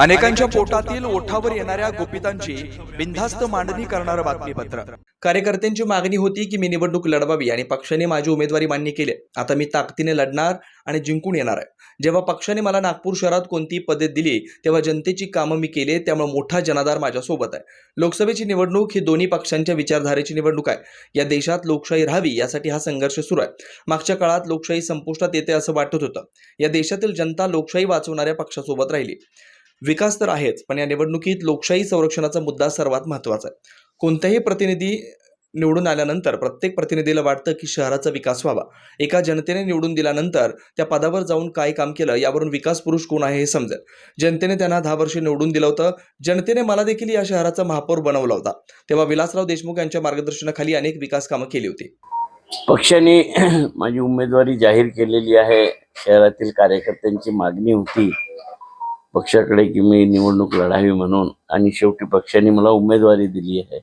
अनेकांच्या पोटातील ओठावर येणाऱ्या गोपितांची बिनधास्त मांडणी करणारं बातमीपत्र. कार्यकर्त्यांची मागणी होती की मी निवडणूक लढवावी आणि पक्षाने माझी उमेदवारी मान्य केली. आता मी ताकदीने लढणार आणि जिंकून येणार आहे. जेव्हा पक्षाने मला नागपूर शहरात कोणती पदे दिली तेव्हा जनतेची कामं मी केले त्यामुळे मोठा जनाधार माझ्यासोबत आहे. लोकसभेची निवडणूक ही दोन्ही पक्षांच्या विचारधारेची निवडणूक आहे. या देशात लोकशाही राहावी यासाठी हा संघर्ष सुरू आहे. मागच्या काळात लोकशाही संपुष्टात येते असं वाटत होतं. या देशातील जनता लोकशाही वाचवणाऱ्या पक्षासोबत राहिली. विकास तर आहेच पण या निवडणुकीत लोकशाही संरक्षणाचा मुद्दा सर्वात महत्त्वाचा आहे. कोणत्याही प्रतिनिधी निवडून आल्यानंतर प्रत्येक प्रतिनिधीला वाटतं की शहराचा विकास व्हावा. एका जनतेने निवडून दिल्यानंतर त्या पदावर जाऊन काय काम केलं यावरून विकास पुरुष कोण आहे हे समजेल. जनतेने त्यांना दहा वर्षे निवडून दिलं होतं. जनतेने मला देखील या शहराचा महापौर बनवला होता. तेव्हा विलासराव देशमुख यांच्या मार्गदर्शनाखाली अनेक विकास कामं केली होती. पक्षाने माझी उमेदवारी जाहीर केलेली आहे. शहरातील कार्यकर्त्यांची मागणी होती. पक्षाकडे की मी निवडणूक लढावी म्हणून. आणि शेवटी पक्षाने मला उमेदवारी दिली आहे.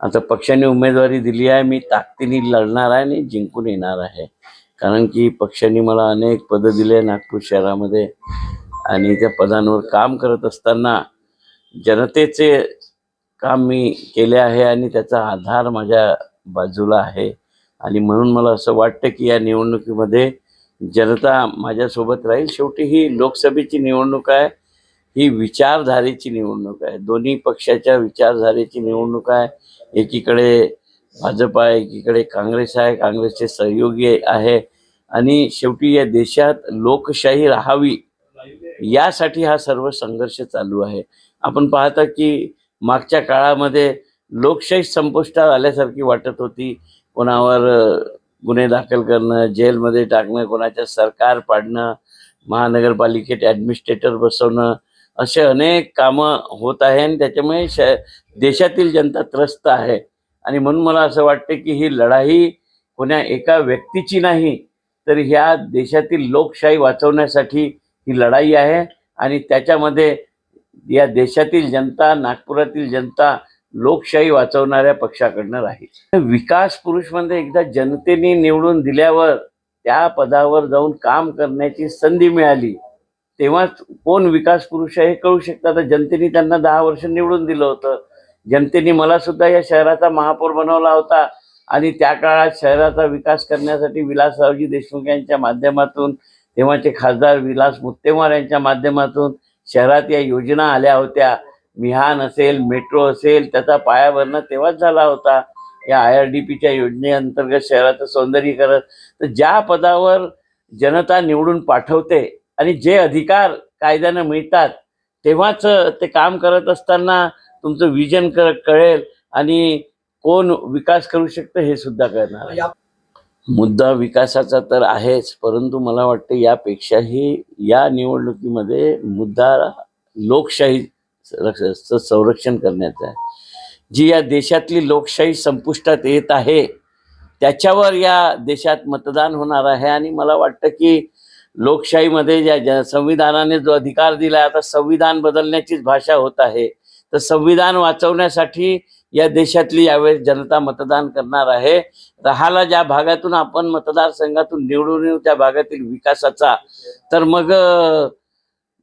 आता पक्षाने उमेदवारी दिली आहे मी ताकदीने लढणार आहे आणि जिंकून येणार आहे. कारण की पक्षाने मला अनेक पदं दिले नागपूर शहरामध्ये. आणि त्या पदांवर काम करत असताना जनतेचे काम मी केले आहे आणि त्याचा आधार माझ्या बाजूला आहे. आणि म्हणून मला असं वाटतं की या निवडणुकीमध्ये जनता माझ्यासोबत राहील. शेवटी ही लोकसभेची निवडणूक आहे ही विचारधारेची निवडणूक आहे. दोन्ही पक्षाच्या विचारधारेची निवडणूक आहे. एकीकडे भाजप आहे एकीकडे काँग्रेस आहे. काँग्रेसचे सहयोगी आहे. आणि शेवटी या देशात लोकशाही राहावी यासाठी हा सर्व संघर्ष चालू आहे. आपण पाहता की मागच्या काळामध्ये लोकशाही संपुष्टात आल्यासारखी वाटत होती. कोणावर गुन्हे दाखल करणं जेलमध्ये टाकणं कोणाच्या सरकार पाडणं महानगरपालिकेत ॲडमिनिस्ट्रेटर बसवणं असे अनेक कामं होत आहे आणि त्याच्यामुळे श देशातील जनता त्रस्त आहे. आणि म्हणून मला असं वाटतं की ही लढाई कोण्या एका व्यक्तीची नाही तर ह्या देशातील लोकशाही वाचवण्यासाठी ही लढाई आहे. आणि त्याच्यामध्ये या देशातील जनता नागपुरातील जनता लोकशाही वाचवणाऱ्या पक्षाकडनं राहील. विकास पुरुष म्हणजे एकदा जनतेने निवडून दिल्यावर त्या पदावर जाऊन काम करण्याची संधी मिळाली तेव्हाच कोण विकास पुरुष आहे हे कळू शकतं. आता जनतेने त्यांना दहा वर्ष निवडून दिलं होतं. जनतेने मला सुद्धा या शहराचा महापौर बनवला होता आणि त्या काळात शहराचा विकास करण्यासाठी विलासरावजी देशमुख यांच्या माध्यमातून तेव्हाचे खासदार विलास मुत्तेमार यांच्या माध्यमातून शहरात या योजना आल्या होत्या. मिहान असेल मेट्रो असेल त्याचा पायाभरणं तेव्हाच झाला होता. या आय आर डी पीच्या योजनेअंतर्गत शहराचं सौंदर्यीकरण. तर ज्या पदावर जनता निवडून पाठवते आणि जे अधिकार कायद्यानं मिळतात तेव्हाच ते काम करत असताना तुमचं विजन कर कळेल आणि कोण विकास करू शकतं हे सुद्धा कळणार मुद्दा विकासाचा तर आहेच परंतु मला वाटतं यापेक्षाही या निवडणुकीमध्ये मुद्दा लोकशाही संरक्षण संरक्षण आहे. जी या देशातली लोकशाही संपुष्टात येत आहे त्याच्यावर या देशात मतदान होणार आहे. आणि मला वाटतं की लोकशाहीमध्ये ज्या ज्या संविधानाने जो अधिकार दिला आता संविधान बदलण्याचीच भाषा होत आहे. तर संविधान वाचवण्यासाठी या देशातली यावेळेस जनता मतदान करणार आहे. राहाला ज्या भागातून आपण मतदारसंघातून निवडून येऊ त्या भागातील विकासाचा. तर मग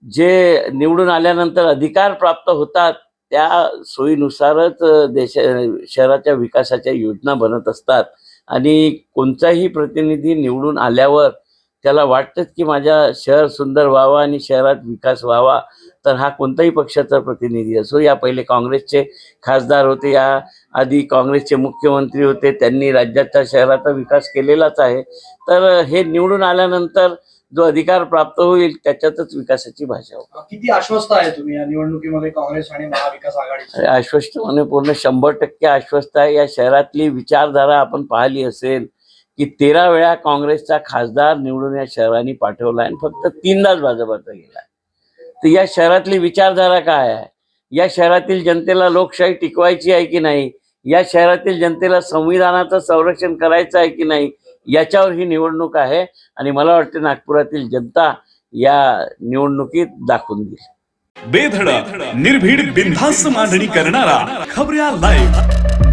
जे निवडून आल्यानंतर अधिकार प्राप्त होतात त्या सोयीनुसारच देशा देश शहराच्या विकासाच्या योजना बनत असतात. आणि कोणताही प्रतिनिधी निवडून आल्यावर त्याला वाटतंच की माझ्या शहर सुंदर व्हावा आणि शहरात विकास व्हावा तर हा कोणताही पक्षाचा प्रतिनिधी असो या पहिले काँग्रेसचे खासदार होते या आधी काँग्रेसचे मुख्यमंत्री होते त्यांनी राज्याच्या शहराचा विकास केलेलाच आहे. तर हे निवडून आल्यानंतर जो अधिकार प्राप्त होईल त्याच्यातच विकासाची भाषा होईल. किती आश्वस्त आहे तुम्ही या निवडणुकीमध्ये काँग्रेस आणि महाविकास आघाडीची? आश्वस्त होणे पूर्ण शंभर टक्के आश्वस्त आहे. या शहरातली विचारधारा आपण पाहिली असेल की तेरा वेळा काँग्रेसचा खासदार निवडून या शहराने पाठवला आणि फक्त तीनदाच भाजपाचा गेला. तर या शहरातली विचारधारा काय आहे? या शहरातील जनतेला लोकशाही टिकवायची आहे की नाही? या शहरातील जनतेला संविधानाचं संरक्षण करायचं आहे की नाही? याच्यावर ही निवडणूक आहे आणि मला वाटतं नागपुरातील जनता या निवडणुकीत दाखवून देईल. बेधडक निर्भीड बिनधास्त मांडणी करणारा खबऱ्या लाईव्ह